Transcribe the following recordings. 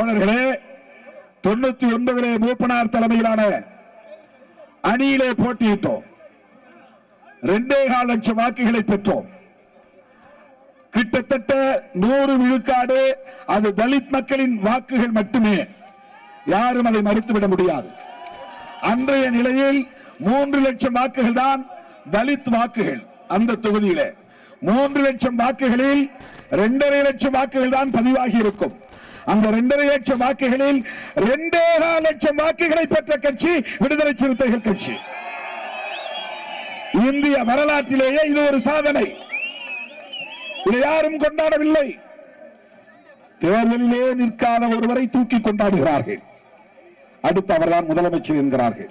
தோழர்களே தொண்ணூத்தி ஒன்பதிலே மூப்பனார் தலைமையிலான அணியிலே போட்டியிட்டோம். ரெண்டே கால் லட்சம் வாக்குகளை பெற்றோம். கிட்டத்தட்ட நூறு விழுக்காடு அது தலித் மக்களின் வாக்குகள் மட்டுமே. யாரும் அதை மறுத்துவிட முடியாது. அன்றைய நிலையில் மூன்று லட்சம் வாக்குகள் தான் தலித் வாக்குகள் அந்த தொகுதியில. மூன்று லட்சம் வாக்குகளில் இரண்டரை லட்சம் வாக்குகள் தான் பதிவாகி இருக்கும். அந்த இரண்டரை லட்சம் வாக்குகளில் இரண்டே லட்சம் வாக்குகளை பெற்ற கட்சி விடுதலை சிறுத்தைகள் கட்சி. இந்திய வரலாற்றிலேயே இது ஒரு சாதனை. இதை யாரும் கொண்டாடவில்லை. தேர்தலிலே நிற்காத ஒருவரை தூக்கி கொண்டாடுகிறார்கள். அடுத்து அவர்தான் முதலமைச்சர் என்கிறார்கள்.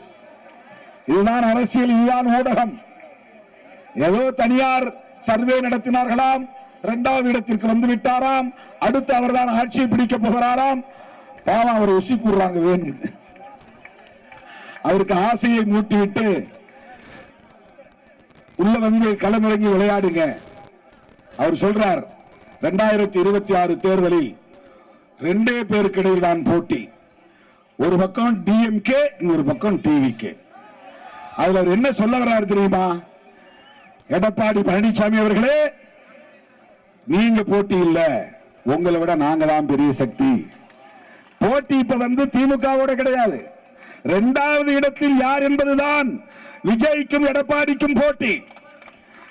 இதுதான் அரசியல் இதுதான் ஊடகம். ஏதோ தனியார் சர்வே நடத்தினார்களாம். இரண்டாவது இடத்திற்கு வந்து விட்டாராம். அடுத்து அவர்தான் ஆட்சியை பிடிக்க போகிறாராம். பாவம் அவர் உசி கூடுறாங்க வேணும் அவருக்கு ஆசையை மூட்டிவிட்டு உள்ள வந்து களமிறங்கி விளையாடுங்க. அவர் சொல்றார் இரண்டாயிரத்தி இருபத்தி ஆறு தேர்தலில் ரெண்டே பேருக்கு இடையில் தான் போட்டி. ஒரு பக்கம் டிஎம்கே இன்னொரு பக்கம் டிவிகே அதுல அவர் என்ன சொல்ல வர்றாரு தெரியுமா? எடப்பாடி பழனிசாமி அவர்களே நீங்க போட்டி இல்ல. உங்களை விட நாங்க தான் பெரிய சக்தி. போட்டி இப்ப வந்து திமுகவோட கிடையாது. இரண்டாவது இடத்தில் யார் என்பதுதான் விஜய்க்கும் எடப்பாடிக்கும் போட்டி.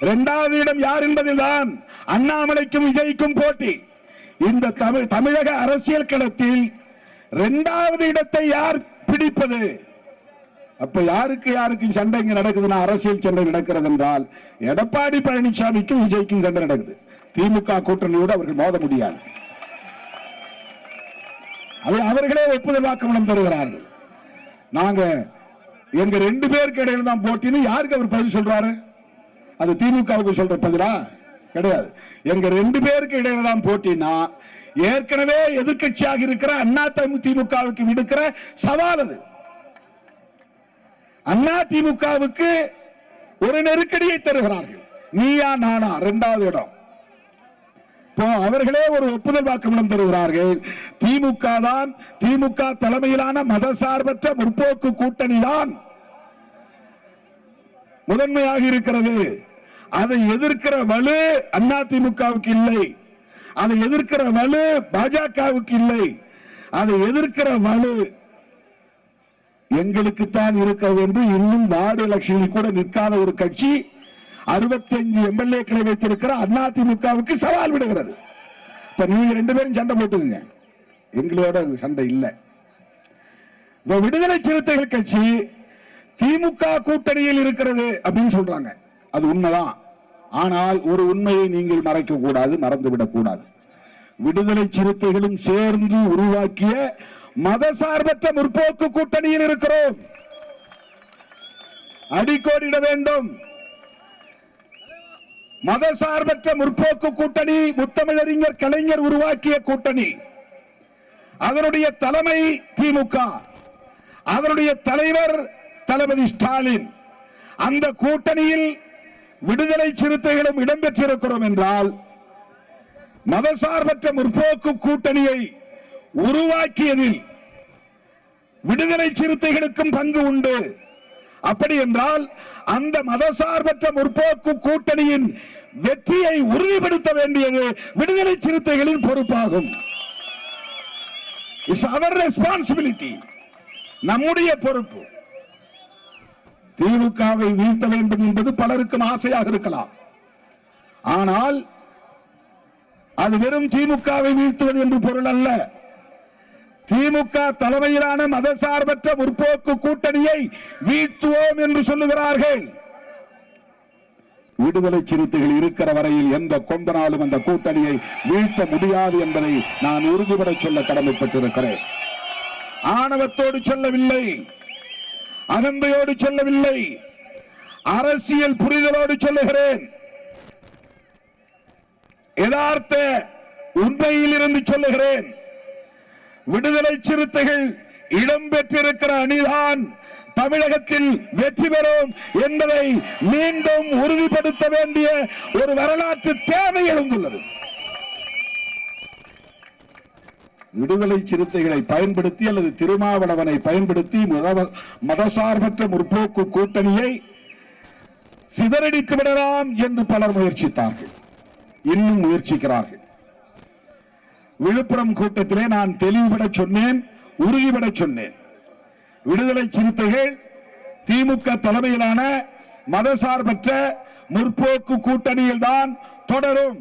இரண்டாவது இடம் யார் என்பதில்தான் அண்ணாமலைக்கும் விஜய்க்கும் போட்டி. இந்த தமிழ் தமிழக அரசியல் களத்தில் இரண்டாவது இடத்தை யார் பிடிப்பது? அப்ப யாருக்கு யாருக்கும் சண்டை இங்க நடக்குதுன்னா அரசியல் சண்டை நடக்கிறது என்றால் எடப்பாடி பழனிசாமிக்கும் விஜய்க்கும் சண்டை நடக்குது. திமுக கூட்டணியோடு அவர்கள் மோத முடியாது. அவர்களே ஒப்புதல் வாக்குமூலம் தருகிறார்கள். நாங்க எங்க ரெண்டு பேருக்கு இடையில தான் போட்டின்னு யாருக்கு அவர் பதில் சொல்றாரு? அது திமுகவுக்கு சொல்ற பதிலா? கிடையாது. எங்க ரெண்டு பேருக்கு இடையில தான் போட்டினா ஏற்கனவே எதிர்க்கட்சியாக இருக்கிற அண்ணா திமுகவுக்கு விடுக்கிற சவால் அது. அண்ணா திமுகவுக்கு ஒரு நெருக்கடியை தருகிறார்கள். நீயா நானா இரண்டாவது இடம். அவர்களே ஒரு ஒப்புதல் வாக்குமூலம் தருகிறார்கள். திமுக தான் திமுக தலைமையிலான மதசார்பற்ற முற்போக்கு கூட்டணி தான் முதன்மையாக இருக்கிறது. அதை எதிர்க்கிற வலு அண்ணா திமுகவுக்கு இல்லை. அதை எதிர்க்கிற வலு பாஜகவுக்கு இல்லை. அதை எதிர்க்கிற வலு எங்களுக்குத்தான் இருக்கிறது என்று இன்னும் வார்டு எலெக்ஷனில் கூட நிற்காத ஒரு கட்சி 65 எம்எல்ஏக்களை வைத்திருக்கிற அதிமுகவுக்கு சவால் விடுகிறது. இப்ப நீங்க ரெண்டு பேரும் சண்டை போட்டுக்குங்க. எங்களோட சண்டை இல்லை. இப்ப விடுதலை சிறுத்தைகள் கட்சி திமுக கூட்டணியில் இருக்கிறது அப்படின்னு சொல்றாங்க. அது உண்மைதான். ஆனால் ஒரு உண்மையை நீங்கள் மறைக்க கூடாது மறந்துவிடக் கூடாது விடுதலை சிறுத்தைகளும் சேர்ந்து உருவாக்கிய மதசார்பற்ற முற்போக்கு கூட்டணியில் இருக்கிறோம். அடிக்கோடிட வேண்டும். மதசார்பற்ற முற்போக்கு கூட்டணி முத்தமிழறிஞர் கலைஞர் உருவாக்கிய கூட்டணி. அதனுடைய தலைமை திமுக. அதனுடைய தலைவர் தளபதி ஸ்டாலின். அந்த கூட்டணியில் விடுதலை சிறுத்தைகளும் இடம்பெற்றிருக்கிறோம் என்றால் மதசார்பற்ற முற்போக்கு கூட்டணியை உருவாக்கியதில் விடுதலை சிறுத்தைகளுக்கும் பங்கு உண்டு. அப்படி என்றால் அந்த மதசார்பற்ற முற்போக்கு கூட்டணியின் வெற்றியை உறுதிப்படுத்த வேண்டியது விடுதலை சிறுத்தைகளின் பொறுப்பாகும். இட்ஸ் அவர் ரெஸ்பான்சிபிலிட்டி நம்முடைய பொறுப்பு. திமுகவை வீழ்த்த வேண்டும் என்பது பலருக்கும் ஆசையாக இருக்கலாம். ஆனால் அது வெறும் திமுகவை வீழ்த்துவது என்று பொருள் அல்ல. திமுக தலைமையிலான மதசார்பற்ற முற்போக்கு கூட்டணியை வீழ்த்துவோம் என்று சொல்லுகிறார்கள். விடுதலை சிறுத்தைகள் இருக்கிற வரையில் எந்த கொம்பனாலும் அந்த கூட்டணியை வீழ்த்த முடியாது என்பதை நான் உறுதிபட சொல்ல கடமைப்பட்டிருக்கிறேன். ஆணவத்தோடு சொல்லவில்லை அகந்தையோடு சொல்லவில்லை அரசியல் புரிதலோடு சொல்லுகிறேன். யதார்த்த உண்மையில் இருந்து சொல்லுகிறேன். விடுதலை சிறுத்தைகள் இடம்பெற்றிருக்கிற அணிதான் தமிழகத்தில் வெற்றி பெறும் என்பதை மீண்டும் உறுதிப்படுத்த வேண்டிய ஒரு வரலாற்று தேவை எழுந்துள்ளது. விடுதலை சிறுத்தைகளை பயன்படுத்தி அல்லது திருமாவளவனை பயன்படுத்தி மத- மதசார்பற்ற முற்போக்கு கூட்டணியை சிதறடித்து விடலாம் என்று பலர் முயற்சித்தார்கள். இன்னும் முயற்சிக்கிறார்கள். விழுப்புரம் கூட்டத்திலே நான் தெளிவுபட சொன்னேன் உறுதிபட சொன்னேன். விடுதலை சிறுத்தைகள் திமுக தலைமையிலான மதசார்பற்ற முற்போக்கு கூட்டணியில் தான் தொடரும்.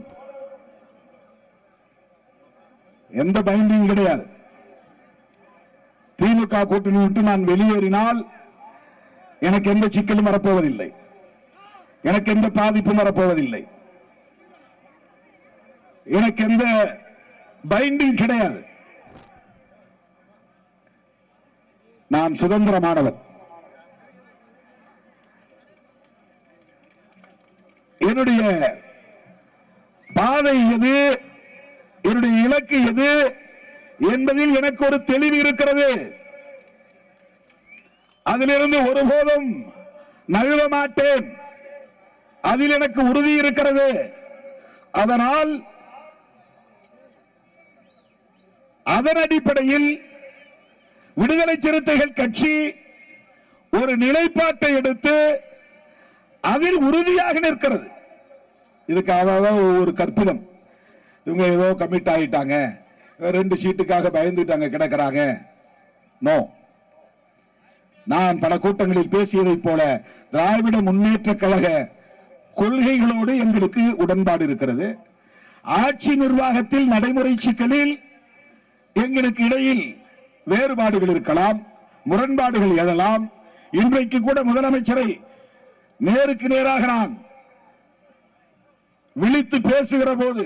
எந்த பைண்டிங் கிடையாது. திமுக கூட்டணி விட்டு நான் வெளியேறினால் எனக்கு எந்த சிக்கலும் வரப்போவதில்லை. எனக்கு எந்த பாதிப்பும் வரப்போவதில்லை. எனக்கு எந்த பைண்டிங் கிடையாது. நான் சுதந்திரமானவர். என்னுடைய பாதை எது? என்னுடைய இலக்கு எது? என்பதில் எனக்கு ஒரு தெளிவு இருக்கிறது. அதிலிருந்து ஒருபோதும் நழுவ மாட்டேன். அதில் எனக்கு உறுதி இருக்கிறது. அதனால் அதன் அடிப்படையில் விடுதலை சிறுத்தைகள் கட்சி ஒரு நிலைப்பாட்டை எடுத்து அதில் உறுதியாக நிற்கிறது. இதுக்கு அவ ஒரு கற்பிதம். இவங்க ஏதோ கமிட் ஆகிட்டாங்க ரெண்டு சீட்டுக்காக பயந்துட்டாங்க கிடக்கிறாங்க. நோ நான் பல கூட்டங்களில் பேசியதைப் போல திராவிட முன்னேற்ற கழக கொள்கைகளோடு எங்களுக்கு உடன்பாடு இருக்கிறது. ஆட்சி நிர்வாகத்தில் நடைமுறை சிக்கலில் எங்களுக்கு இடையில் வேறுபாடுகள் இருக்கலாம் முரண்பாடுகள் எழலாம். இன்றைக்கு கூட முதலமைச்சரை நேருக்கு நேராக நான் விழித்து பேசுகிற போது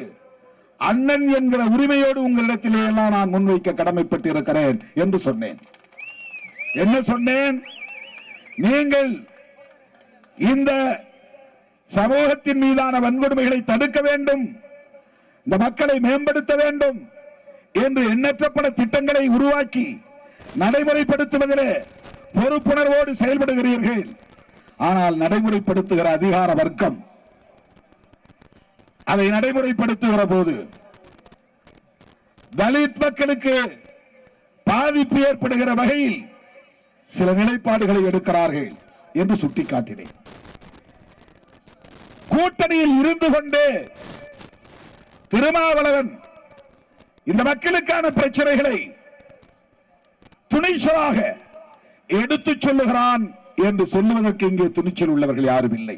அண்ணன் என்கிற உரிமையோடு உங்களிடத்திலே எல்லாம் நான் முன்வைக்க கடமைப்பட்டு இருக்கிறேன் என்று சொன்னேன். என்ன சொன்னேன்? நீங்கள் இந்த சமூகத்தின் மீதான வன்கொடுமைகளை தடுக்க வேண்டும். இந்த மக்களை மேம்படுத்த வேண்டும். என்று எண்ணற்ற பல திட்டங்களை உருவாக்கி நடைமுறைப்படுத்துவதிலே பொறுப்புணர்வோடு செயல்படுகிறீர்கள். ஆனால் நடைமுறைப்படுத்துகிற அதிகார வர்க்கம் அதை நடைமுறைப்படுத்துகிற போது தலித் மக்களுக்கு பாதிப்பு ஏற்படுகிற வகையில் சில நிலைப்பாடுகளை எடுக்கிறார்கள் என்று சுட்டிக்காட்டினேன். கூட்டணியில் இருந்து கொண்டு திருமாவளவன் இந்த மக்களுக்கான பிரச்சனைகளை துணிச்சலாக எடுத்துச் சொல்லுகிறான் என்று சொல்லுவதற்கு இங்கே துணிச்சல் உள்ளவர்கள் யாரும் இல்லை.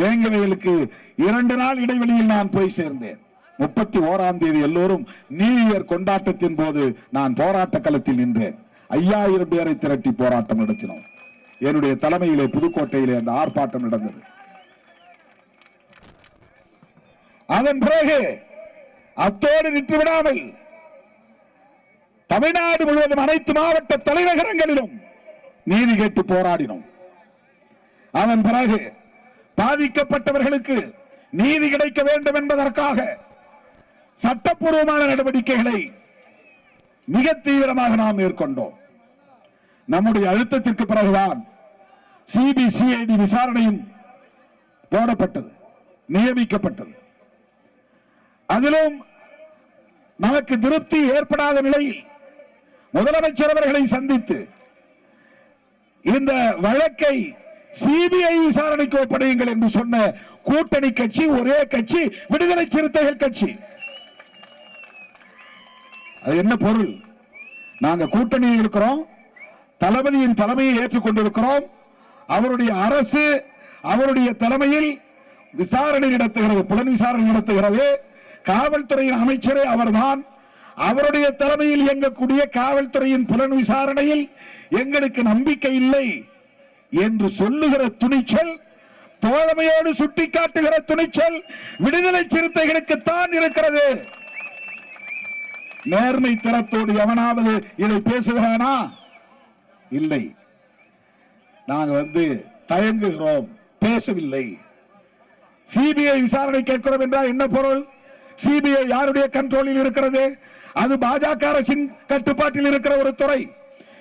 வேங்கவேலுக்கு இரண்டு நாள் இடைவெளியில் நான் போய் சேர்ந்தேன். முப்பத்தி ஓராம் தேதி எல்லோரும் நியூ இயர் கொண்டாட்டத்தின் போது நான் போராட்ட களத்தில் நின்றேன். ஐயாயிரம் பேரை திரட்டி போராட்டம் நடத்தினோம். என்னுடைய தலைமையிலே புதுக்கோட்டையிலே அந்த ஆர்ப்பாட்டம் நடந்தது. அதன் பிறகு அத்தோடு நின்று விடாமல் தமிழ்நாடு முழுவதும் அனைத்து மாவட்ட தலைநகரங்களிலும் நீதி கேட்டு போராடினோம். அதன் பிறகு பாதிக்கப்பட்டவர்களுக்கு நீதி கிடைக்க வேண்டும் என்பதற்காக சட்டப்பூர்வமான நடவடிக்கைகளை மிக தீவிரமாக நாம் மேற்கொண்டோம். நம்முடைய அழுத்தத்திற்கு பிறகுதான் சிபிசிஐடி விசாரணையும் போடப்பட்டது நியமிக்கப்பட்டது. அதிலும் நமக்கு திருப்தி ஏற்படாத நிலையில் முதலமைச்சர் அவர்களை சந்தித்து இந்த வழக்கை சிபிஐ விசாரணைக்கு ஒப்படையுங்கள் என்று சொன்ன கூட்டணி கட்சி ஒரே கட்சி விடுதலை சிறுத்தைகள் கட்சி. அது என்ன பொருள்? நாங்க கூட்டணியில் இருக்கிறோம் தளபதியின் தலைமையை ஏற்றுக்கொண்டிருக்கிறோம் அவருடைய அரசு அவருடைய தலைமையில் விசாரணை நடத்துகிறது புலன் விசாரணை நடத்துகிறது. காவல்துறையின் அமைச்சரே அவர்தான். அவருடைய தலைமையில் இயங்கக்கூடிய காவல்துறையின் புலன் விசாரணையில் எங்களுக்கு நம்பிக்கை இல்லை என்று சொல்லுகிற துணிச்சல் தோழமையோடு சுட்டிக்காட்டுகிற துணிச்சல் விடுதலை சிறுத்தைகளுக்கு தான் இருக்கிறது. நேர்மை திறத்தோடு எவனாவது இதை பேசுகிறானா? இல்லை. நாங்க வந்து தயங்குகிறோம். பேசவில்லை. சிபிஐ விசாரணை கேட்கிறோம் என்றால் என்ன பொருள்? சிபிஐ யாருடைய கண்ட்ரோலில் இருக்கிறது? அது பாஜக அரசின் கட்டுப்பாட்டில் இருக்கிற ஒரு துறை.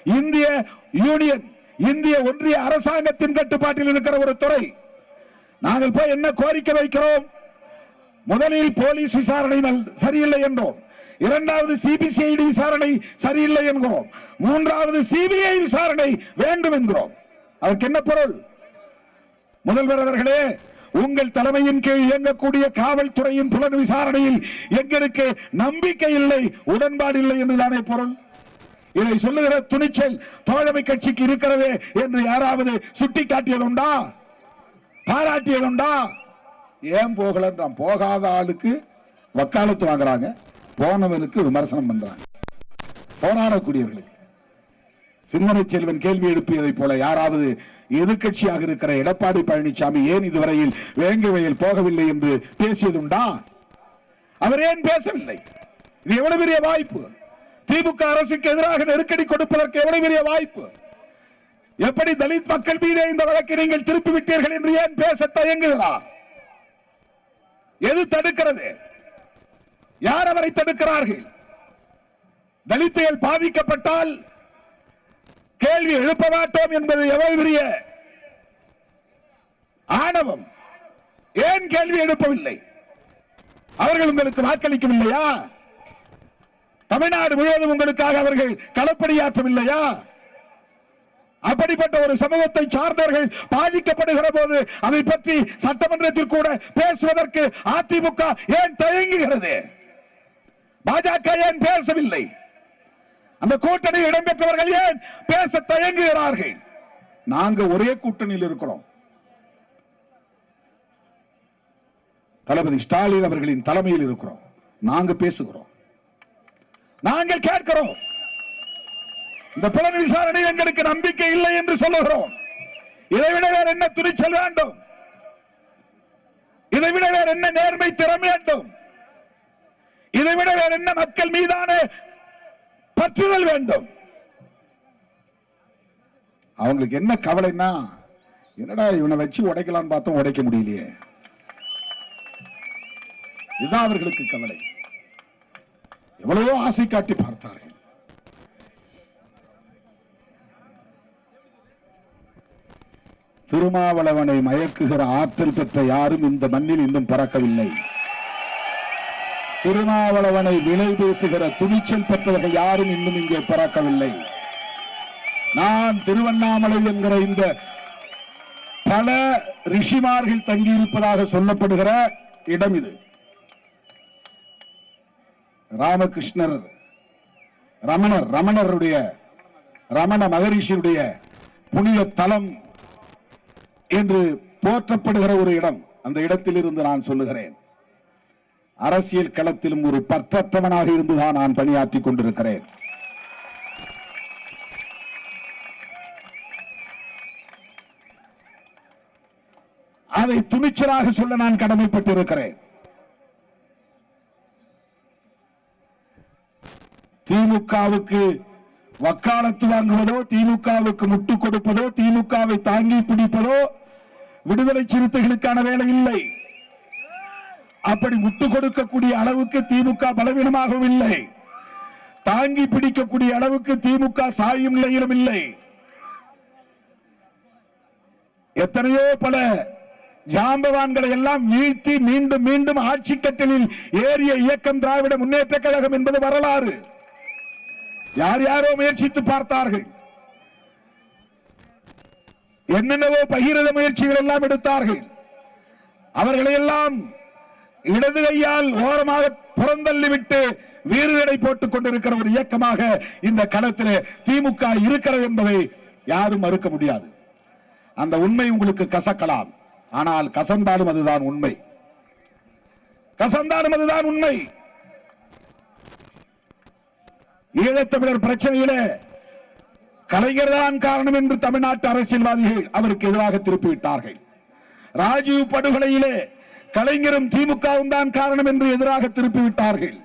இந்திய யூனியன் இந்திய ஒன்றிய அரசாங்கத்தின் கட்டுப்பாட்டில் இருக்கிற ஒரு துறை. நாங்கள் போய் என்ன கோரிக்கை வைக்கிறோம்? முதலில் போலீஸ் விசாரணை நல்- சரியில்லை என்றோம். இரண்டாவது சிபிசிஐடி விசாரணை சரியில்லை என்கிறோம். மூன்றாவது சிபிஐ விசாரணை வேண்டும் என்கிறோம். அதற்கு என்ன பொருள்? முதல்வர் அவர்களே உங்கள் தலைமையின் கீழ் இயங்கக்கூடிய காவல்துறையின் புலன் விசாரணையில் எங்களுக்கு நம்பிக்கை இல்லை உடன்பாடு இல்லை என்றுதானே பொருள்? இதை சொல்லுகிற துணிச்சல் தோழமை கட்சிக்கு இருக்கிறது என்று யாராவது சுட்டி காட்டியதுண்டா பாராட்டியதுண்டா? ஏன் போகலன்றான் போகாத ஆளுக்கு வக்காலத்து வாங்குறாங்க. போனவனுக்கு விமர்சனம் பண்றாங்க. போராடக்கூடியவர்களுக்கு. சிந்தனை செல்வன் கேள்வி எழுப்பியதைப் போல யாராவது எதிர்கட்சியாக இருக்கிற எடப்பாடி பழனிசாமி ஏன் இதுவரையில் வேங்கை வயல் போகவில்லை என்று பேசியதுண்டா? அவர் ஏன் பேசவில்லை? இது எவ்வளவு பெரிய வாய்ப்பு? திமுக அரசுக்கு எதிராக நெருக்கடி கொடுப்பதற்கு எவ்வளவு பெரிய வாய்ப்பு? எப்படி தலித் மக்கள் மீதே இந்த வழக்கை நீங்கள் திருப்பி விட்டீர்கள் என்று ஏன் பேச தயங்குகிறார் எது தடுக்கிறது? யார் அவரை தடுக்கிறார்கள்? தலித்துகள் பாதிக்கப்பட்டால் கேள்வி எழுப்ப மாட்டோம் என்பது எவ்வளவு பெரிய ஆணவம்? ஏன் கேள்வி எழுப்பவில்லை? அவர்கள் உங்களுக்கு வாக்களிக்கவில்லையா? தமிழ்நாடு முழுவதும் உங்களுக்காக அவர்கள் களப்பணியாற்றவில்லையா? அப்படிப்பட்ட ஒரு சமூகத்தை சார்ந்தவர்கள் பாதிக்கப்படுகிற போது அதை பற்றி சட்டமன்றத்தில் கூட பேசுவதற்கு அதிமுக ஏன் தயங்குகிறது? பாஜக ஏன் பேசவில்லை? அந்த கூட்டணியில் இடம்பெற்றவர்கள் ஏன் பேச தயங்குகிறார்கள்? நாங்க ஒரே கூட்டணியில் இருக்கிறோம். தளபதி ஸ்டாலின் அவர்களின் தலைமையில் இருக்கிறோம். நாங்க பேசுகிறோம். நாங்கள் கேட்கிறோம். இந்த புலன் விசாரணை எங்களுக்கு நம்பிக்கை இல்லை என்று சொல்லுகிறோம். இதைவிட வேற என்ன துணிச்சல் வேண்டும்? இதைவிட வேற என்ன நேர்மை திறம் வேண்டும்? இதைவிட வேற என்ன மக்கள் மீதான பற்றுதல் வேண்டும். அவங்களுக்கு என்ன கவலைன்னா என்னடா இவனை வச்சு உடைக்கலாம்னு பார்த்தோம் உடைக்க முடியலையே. இதுதான் அவர்களுக்கு கவலை. எவ்வளவோ ஆசை காட்டி பார்த்தார்கள். திருமாவளவனை மயக்குகிற ஆற்றல் பெற்ற யாரும் இந்த மண்ணில் இன்னும் பறக்கவில்லை. திருமாவளவனை விலை பேசுகிற துணிச்சல் பெற்றவர்கள் யாரும் இன்னும் இங்கே பிறக்கவில்லை. நான் திருவண்ணாமலை என்கிற இந்த பல ரிஷிமார்கள் தங்கியிருப்பதாக சொல்லப்படுகிற இடம் இது. ராமகிருஷ்ணர் ரமணர் ரமணருடைய ரமண மகரிஷியுடைய புனித தலம் என்று போற்றப்படுகிற ஒரு இடம். அந்த இடத்திலிருந்து நான் சொல்லுகிறேன். அரசியல் களத்திலும் ஒரு பற்றற்றவனாக இருந்துதான் நான் பணியாற்றிக் கொண்டிருக்கிறேன். அதை துணிச்சலாக சொல்ல நான் கடமைப்பட்டிருக்கிறேன். திமுகவுக்கு வக்காலத்து வாங்குவதோ திமுகவுக்கு முட்டு கொடுப்பதோ திமுகவை தாங்கி பிடிப்பதோ விடுதலை சிறுத்தைகளுக்கான வேலை இல்லை. அப்படி முட்டு கொடுக்கக்கூடிய அளவுக்கு திமுக பலவீனமாகவும் இல்லை தாங்கி பிடிக்கக்கூடிய அளவுக்கு திமுக சாயும் நிலையிலும் இல்லை. எத்தனையோ பல ஜாம்பவான்களை எல்லாம் வீழ்த்தி மீண்டும் மீண்டும் ஆட்சி கட்டலில் ஏறிய இயக்கம் திராவிட முன்னேற்ற கழகம் என்பது வரலாறு. யார் யாரோ முயற்சித்து பார்த்தார்கள். என்னென்னவோ பகிரத முயற்சிகள் எல்லாம் எடுத்தார்கள். அவர்களை எல்லாம் இடது கையால் ஓரமாக புறந்தள்ளிவிட்டு வீறுகளை போட்டுக் கொண்டிருக்கிற ஒரு இயக்கமாக இந்த களத்தில் திமுக இருக்கிறது என்பதை யாரும் மறுக்க முடியாது. அந்த உண்மை உங்களுக்கு கசக்கலாம். ஆனால் கசந்தாலும் அதுதான் உண்மை. கசந்தாலும் அதுதான் உண்மை. ஈழத்தமிழர் பிரச்சனையிலே கலைஞர் தான் காரணம் என்று தமிழ்நாட்டு அரசியல்வாதிகள் அவருக்கு எதிராக திருப்பிவிட்டார்கள் ராஜீவ் படுகொலையிலே கலைஞரும் திமுகவும் தான் காரணம் என்று எதிராக திருப்பிவிட்டார்கள்.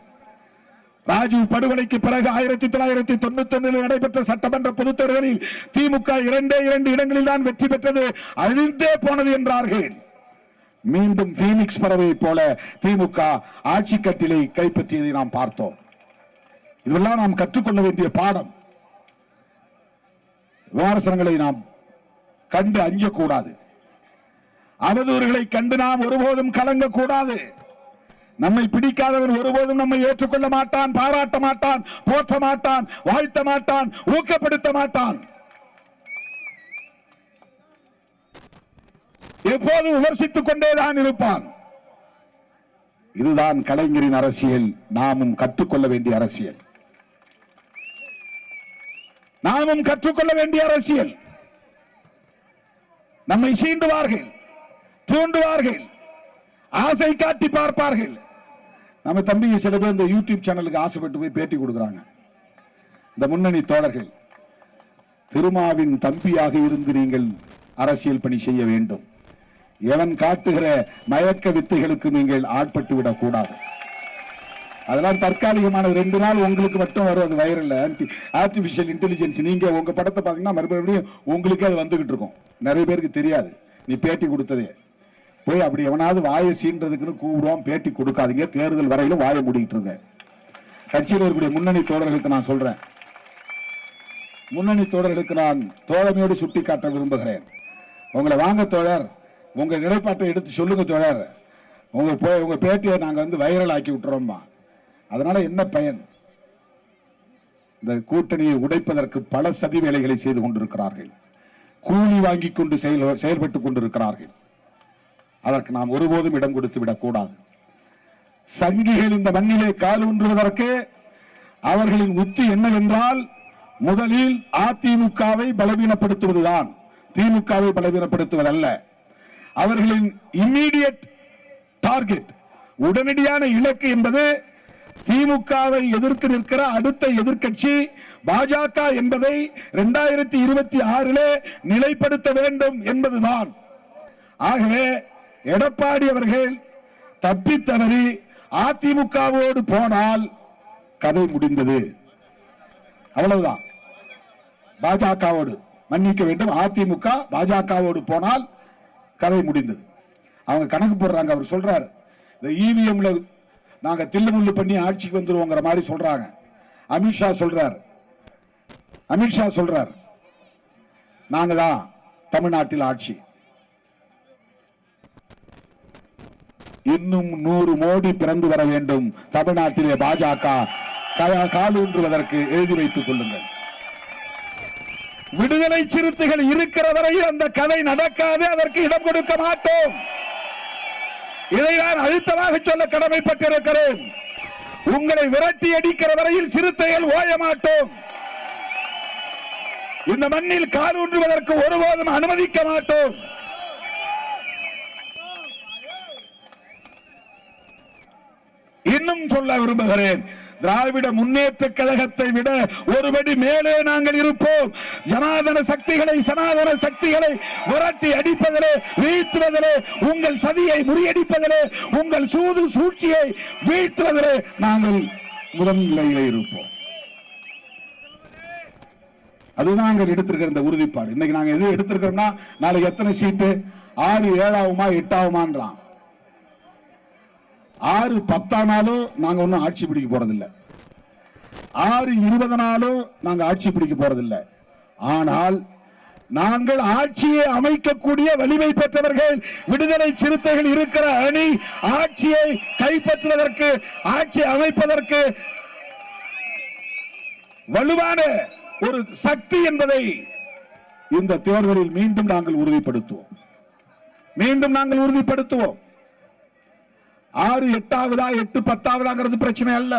ராஜீவ் படுகொலைக்கு பிறகு ஆயிரத்தி தொள்ளாயிரத்தி தொண்ணூத்தி ஒன்னில் நடைபெற்ற சட்டமன்ற பொதுத் தேர்தலில் திமுக இரண்டே இரண்டு இடங்களில் தான் வெற்றி பெற்றது அழிந்தே போனது என்றார்கள். மீண்டும் பீனிக்ஸ் பறவை போல திமுக ஆட்சி கட்டிலை கைப்பற்றியதை நாம் பார்த்தோம். இதெல்லாம் நாம் கற்றுக்கொள்ள வேண்டிய பாடம். விமர்சனங்களை நாம் கண்டு அஞ்சக்கூடாது. அவதூறுகளை கண்டு நாம் ஒருபோதும் கலங்கக்கூடாது. நம்மை பிடிக்காதவன் ஒருபோதும் நம்மை ஏற்றுக்கொள்ள மாட்டான் பாராட்ட மாட்டான் போற்ற மாட்டான் வாழ்த்த மாட்டான் ஊக்கப்படுத்த மாட்டான். எப்போதும் விமர்சித்துக் கொண்டேதான் இருப்பான். இதுதான் கலைஞரின் அரசியல் நாமும் கற்றுக்கொள்ள வேண்டிய அரசியல். நாமும் கற்றுக்கொள்ள வேண்டிய அரசியல். நம்மை சீண்டுவார்கள். தூண்டுவார்கள் ஆசை காட்டி பார்ப்பார்கள். நம்ம தம்பிங்க சில பேர் இந்த யூடியூப் சேனலுக்கு ஆசைப்பட்டு போய் பேட்டி கொடுக்குறாங்க. இந்த முன்னணி தோழர்கள் திருமாவின் தம்பியாக இருந்து நீங்கள் அரசியல் பணி செய்ய வேண்டும். எவன் காட்டுகிற மயக்க வித்தைகளுக்கு நீங்கள் ஆட்பட்டு விடக்கூடாது. அதெல்லாம் தற்காலிகமானது ரெண்டு நாள் உங்களுக்கு மட்டும் வரும் அது வைரல் ஆர்டிபிஷியல் இன்டெலிஜென்ஸ் நீங்க உங்க படத்தை பார்த்தீங்கன்னா மறுபடியும் உங்களுக்கே அது வந்துகிட்டு இருக்கும். நிறைய பேருக்கு தெரியாது. நீ பேட்டி கொடுத்ததே. போய் அப்படி எவனாவது வாயை சீன்றதுக்குன்னு கூப்பிடுவோம் பேட்டி கொடுக்காதீங்க. தேர்தல் வரையிலும் வாயை மூடிக்கிட்டு இருங்க. கட்சியில் இருக்கக்கூடிய முன்னணி தோழர்களுக்கு நான் சொல்றேன். முன்னணி தோழர்களுக்கு நான் தோழமையோடு சுட்டி காட்ட விரும்புகிறேன். உங்களை வாங்க தோழர். உங்க நிலைப்பாட்டை எடுத்து சொல்லுங்க தோழர். உங்க போய் உங்க பேட்டியை நாங்கள் வந்து வைரல் ஆக்கி விட்டுறோம்மா. அதனால என்ன பயன்? இந்த கூட்டணியை உடைப்பதற்கு பல சதி வேலைகளை செய்து கொண்டிருக்கிறார்கள். கூலி வாங்கி கொண்டு செயல் செயல்பட்டுக் கொண்டிருக்கிறார்கள். அதற்கு நாம் ஒருபோதும் இடம் கொடுத்து விடக்கூடாது. சங்கிகள் இந்த மண்ணிலே காலூன்றுவதற்கு அவர்களின் உத்தி என்னவென்றால் முதலில் அதிமுகவை பலவீனப்படுத்துவதுதான். திமுகவை பலவீனப்படுத்துவதல்ல. அவர்களின் இம்மீடியட் டார்கெட் உடனடியான இலக்கு என்பது திமுகவை எதிர்த்து நிற்கிற அடுத்த எதிர்க்கட்சி பாஜக என்பதை இரண்டாயிரத்தி இருபத்தி ஆறிலே நிலைப்படுத்த வேண்டும் என்பதுதான். ஆகவே எடப்பாடி அவர்கள் தப்பித்தவறி அதிமுகவோடு போனால் கதை முடிந்தது. அவ்வளவுதான். பாஜகவோடு மன்னிக்க வேண்டும். அதிமுக பாஜகவோடு போனால் கதை முடிந்தது. அவங்க கணக்கு போடுறாங்க அவர் சொல்றாரு. இந்த இவிஎம்ல நாங்க தில்லுமுள்ளு பண்ணி ஆட்சிக்கு வந்துருவோங்கிற மாதிரி சொல்றாங்க. அமித்ஷா சொல்றார். அமித்ஷா சொல்றார். நாங்க தான் தமிழ்நாட்டில் ஆட்சி. இன்னும் நூறு மோடி பிறந்து வர வேண்டும் தமிழ்நாட்டிலே பாஜக. காலூன்றுவதற்கு எழுதி வைத்துக் கொள்ளுங்கள். விடுதலை சிறுத்தைகள் இருக்கிற வரையில் அந்த கதை நடக்காது அதற்கு இடம் கொடுக்க மாட்டோம். இதை நான் அழுத்தமாக சொல்ல கடமைப்பட்டிருக்கிறேன். உங்களை விரட்டி அடிக்கிற வரையில் சிறுத்தைகள் ஓய மாட்டோம். இந்த மண்ணில் காலூன்றுவதற்கு ஒருபோதும் அனுமதிக்க மாட்டோம். இன்னும் சொல்ல விரும்புகிறேன். திராவிட முன்னேற்ற கழகத்தை விட ஒருபடி மேலே நாங்கள் இருப்போம். ஜனாதன சக்திகளை சனாதன சக்திகளை விரட்டி அடிப்பதிலே வீழ்த்துவதிலே உங்கள் சதியை முறியடிப்பதிலே உங்கள் சூது சூழ்ச்சியை வீழ்த்துவதிலே நாங்கள் முதன்நிலையில இருப்போம். அதுதான் நாங்கள் எடுத்திருக்கிற இந்த உறுதிப்பாடு. இன்னைக்கு நாங்க எது எடுத்திருக்கிறோம்னா நாளைக்கு எத்தனை சீட்டு? ஆறு ஏழாவுமா எட்டாவுமான்றான். ஆறு பத்தானாலும் நாங்க ஒன்றும் ஆட்சி பிடிக்க போறதில்ல. ஆறு இருபதனாலும் நாங்க ஆட்சி பிடிக்க போறதில்ல. ஆனால் நாங்கள் ஆட்சியை அமைக்கக்கூடிய வலிமை பெற்றவர்கள் விடுதலை சிறுத்தைகள் இருக்கிற அணி ஆட்சியை கைப்பற்றுவதற்கு ஆட்சி அமைப்பதற்கு வலுவான ஒரு சக்தி என்பதை இந்த தேர்தலில் மீண்டும் நாங்கள் உறுதிப்படுத்துவோம். மீண்டும் நாங்கள் உறுதிப்படுத்துவோம். ஆறு எட்டாவதா எட்டு பத்தாவதாங்கிறது பிரச்சனை அல்ல.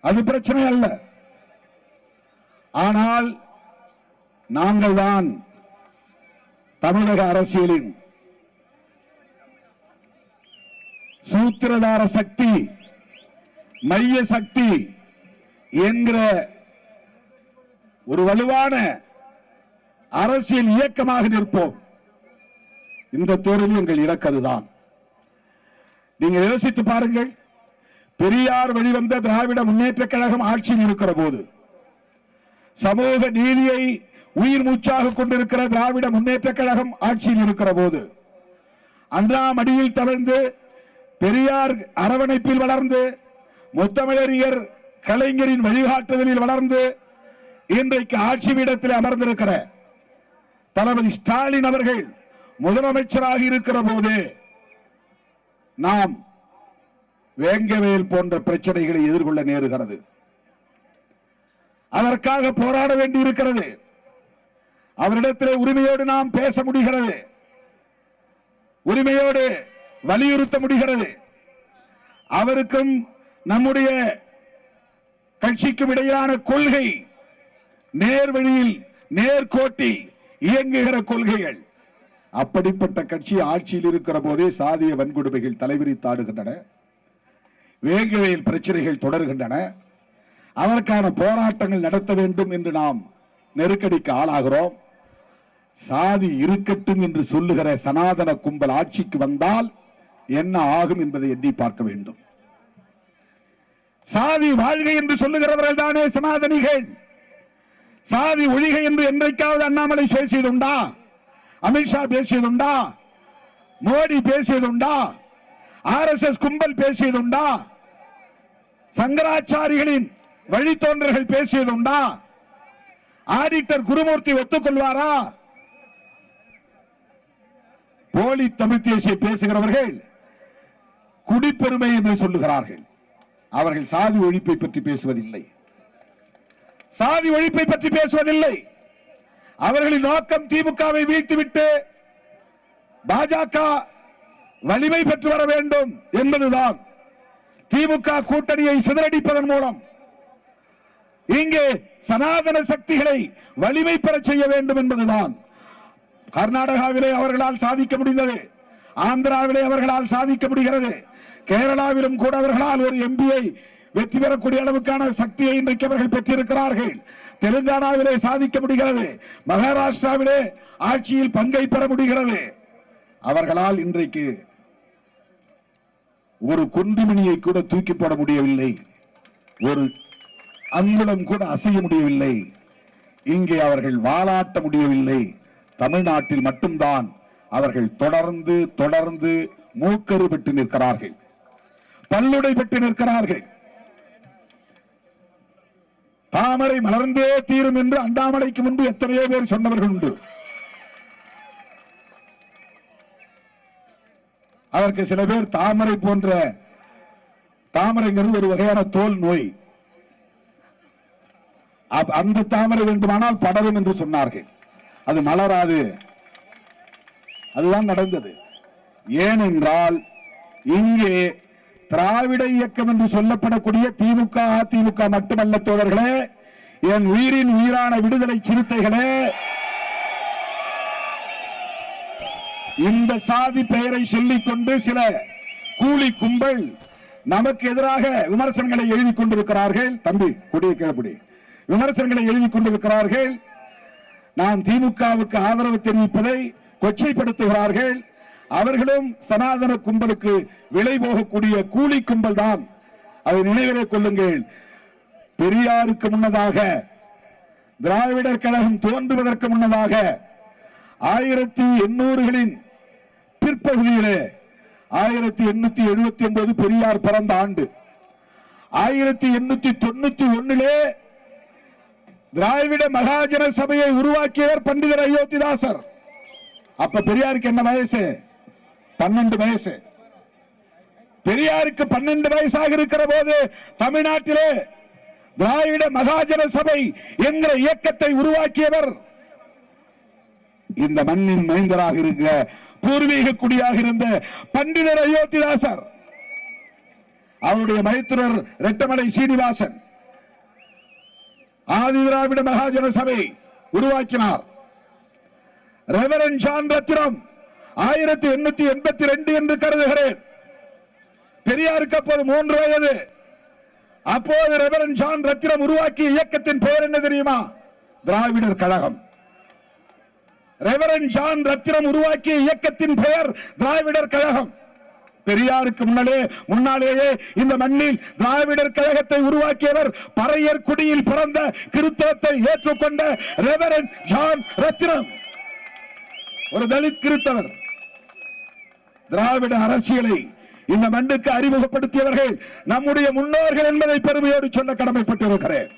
அது பிரச்சனை அல்ல. ஆனால் நாங்கள் தான் தமிழக அரசியலின் சூத்திரதார சக்தி மைய சக்தி என்கிற ஒரு வலுவான அரசியல் இயக்கமாக நிற்போம். இந்த தேர்தல் எங்கள் இலக்கதுதான் நீங்கள் யோசித்து பாருங்கள். பெரியார் வெளிவந்த திராவிட முன்னேற்ற கழகம் ஆட்சியில் இருக்கிற போது சமூக நீதியை உயிர் மூச்சாக கொண்டிருக்கிற திராவிட முன்னேற்ற கழகம் ஆட்சியில் இருக்கிற போது அண்ணா மடியில் தவழ்ந்து பெரியார் அரவணைப்பில் வளர்ந்து முத்தமிழறிஞர் கலைஞரின் வழிகாட்டுதலில் வளர்ந்து இன்றைக்கு ஆட்சி பீடத்தில் அமர்ந்திருக்கிற தளபதி ஸ்டாலின் அவர்கள் முதலமைச்சராக இருக்கிற போது நாம் வேங்கவேல் போன்ற பிரச்சனைகளை எதிர்கொள்ள நேருகிறது. அதற்காக போராட வேண்டி இருக்கிறது அவரிடத்தில் உரிமையோடு நாம் பேச முடிகிறது. உரிமையோடு வலியுறுத்த முடிகிறது. அவருக்கும் நம்முடைய கட்சிக்கும் இடையிலான கொள்கை நேர் வழியில் நேர்கோட்டில் இயங்குகிற கொள்கைகள். அப்படிப்பட்ட கட்சி ஆட்சியில் இருக்கிற போதே சாதிய வன்கொடுமைகள் தலைவிரித்தாடுகின்றன வேங்கவேல் பிரச்சனைகள் தொடர்கின்றன. அதற்கான போராட்டங்கள் நடத்த வேண்டும் என்று நாம் நெருக்கடிக்கு ஆளாகிறோம். சாதி இருக்கட்டும் என்று சொல்லுகிற சனாதன கும்பல் ஆட்சிக்கு வந்தால் என்ன ஆகும் என்பதை எண்ணி பார்க்க வேண்டும். சாதி வாழ்கை என்று சொல்லுகிறவர்கள் தானே சனாதனிகள். சாதி ஒழிகை என்று என்றைக்காவது அண்ணாமலை பேசியதுண்டா? அமித்ஷா பேசியதுண்டா? மோடி பேசியதுண்டா? ஆர் எஸ் எஸ் கும்பல் பேசியதுண்டா? சங்கராச்சாரிகளின் வழித்தோன்றர்கள் பேசியதுண்டா? ஆடிட்டர் குருமூர்த்தி ஒத்துக்கொள்வாரா? போலி தமிழ் தேசிய பேசுகிறவர்கள் குடிப்பெருமை என்று சொல்லுகிறார்கள். அவர்கள் சாதி ஒழிப்பை பற்றி பேசுவதில்லை. சாதி ஒழிப்பை பற்றி பேசுவதில்லை. அவர்களின் நோக்கம் திமுகவை வீழ்த்திவிட்டு பாஜக வலிமை பெற்று வர வேண்டும் என்பதுதான். திமுக கூட்டணியை சிதறடிப்பதன் மூலம் இங்கே சனாதன சக்திகளை வலிமை பெற செய்ய வேண்டும் என்பதுதான். கர்நாடகாவிலே அவர்களால் சாதிக்க முடிந்தது. ஆந்திராவிலே அவர்களால் சாதிக்க முடிகிறது. கேரளாவிலும் கூட அவர்களால் ஒரு எம்பியை வெற்றி பெறக்கூடிய அளவுக்கான சக்தியை இன்றைக்கு அவர்கள் பெற்றிருக்கிறார்கள். தெலுங்கானாவிலே சாதிக்க முடிகிறது. மகாராஷ்டிராவிலே ஆட்சியில் பங்கை பெற முடிகிறது. அவர்களால் இன்றைக்கு ஒரு குன்றுமணியை கூட தூக்கி போட முடியவில்லை. ஒரு அங்குலம் கூட அசைய முடியவில்லை. இங்கே அவர்கள் வாலாட்ட முடியவில்லை. தமிழ்நாட்டில் மட்டும்தான் அவர்கள் தொடர்ந்து தொடர்ந்து மூக்கரு பெற்று நிற்கிறார்கள். பல்லுடை பெற்று நிற்கிறார்கள். தாமரை மலர்ந்தே தீரும் என்று அண்டாமலைக்கு முன்பு எத்தனையோ பேர் சொன்னவர்கள் உண்டு. அதற்கு சில பேர் தாமரை போன்ற தாமரைங்கிறது ஒரு வகையான தோல் நோய். அப்- அந்த தாமரை வேண்டுமானால் படரும் என்று சொன்னார்கள். அது மலராது. அதுதான் நடந்தது. ஏனென்றால் இங்கே திராவிட இயக்கம் என்று சொல்லப்படக்கூடிய திமுக அதிமுக மட்டுமல்ல தோழர்களே என் உயிரின் உயிரான விடுதலை சிறுத்தைகளே இந்த சாதி பெயரை சொல்லிக் கொண்டு சில கூலி கும்பல் நமக்கு எதிராக விமர்சனங்களை எழுதி கொண்டிருக்கிறார்கள். தம்பி கொடிய கேளப்படி விமர்சனங்களை எழுதி கொண்டிருக்கிறார்கள். நாம் திமுகவுக்கு ஆதரவு தெரிவிப்பதை கொச்சைப்படுத்துகிறார்கள். அவர்களும் சனாதன கும்பலுக்கு விலை போகக்கூடிய கூலி கும்பல் தான் அதை நினைவிலே கொள்ளுங்கள். பெரியாருக்கு முன்னதாக திராவிடர் கழகம் தோன்றுவதற்கு முன்னதாக ஆயிரத்தி எண்ணூறுகளின் பிற்பகுதியிலே ஆயிரத்தி எண்ணூத்தி எழுபத்தி ஒன்பது பெரியார் பிறந்த ஆண்டு. ஆயிரத்தி எண்ணூத்தி தொண்ணூத்தி ஒன்னிலே திராவிட மகாஜன சபையை உருவாக்கியவர் பண்டிதர் அயோத்திதாசர். அப்ப பெரியாருக்கு என்ன வயசு? பன்னெண்டு வயசு. பெரியாருக்கு பன்னெண்டு வயசாக இருக்கிற போது தமிழ்நாட்டிலே திராவிட மகாஜன சபை என்கிற இயக்கத்தை உருவாக்கியவர் இந்த மண்ணின் மைந்தராக இருக்கிற பூர்வீக குடியாக இருந்த பண்டிதர் அயோத்திதாசர் அவருடைய மைத்திரர் ரெட்டமலை சீனிவாசன் ஆதி திராவிட மகாஜன சபை உருவாக்கினார். ரெவரன் ஜான் ரத்தினம் ஆயிரத்தி எண்ணூத்தி எண்பத்தி ரெண்டு என்று கருதுகிறேன். பெரியாருக்கு அப்போது மூன்று வயது. அப்போது ரெவரன் ஜான் ரத்தினம் உருவாக்கிய இயக்கத்தின் பெயர் என்ன தெரியுமா? திராவிடர் கழகம். ரெவரன் ஜான் ரத்தினம் உருவாக்கிய இயக்கத்தின் பெயர் திராவிடர் கழகம். பெரியாருக்கு முன்னாலே முன்னாலேயே இந்த மண்ணில் திராவிடர் கழகத்தை உருவாக்கியவர் பறையர் குடியில் பிறந்த கிறித்தவத்தை ஏற்றுக்கொண்ட ரெவரன் ஜான் ரத்தினம். ஒரு தலித் கிறித்தவர். திராவிட அரசியலை இந்த மண்ணுக்கு அறிமுகப்படுத்தியவர்கள் நம்முடைய முன்னோர்கள் என்பதை பெருமையோடு சொல்ல கடமைப்பட்டிருக்கிறேன்.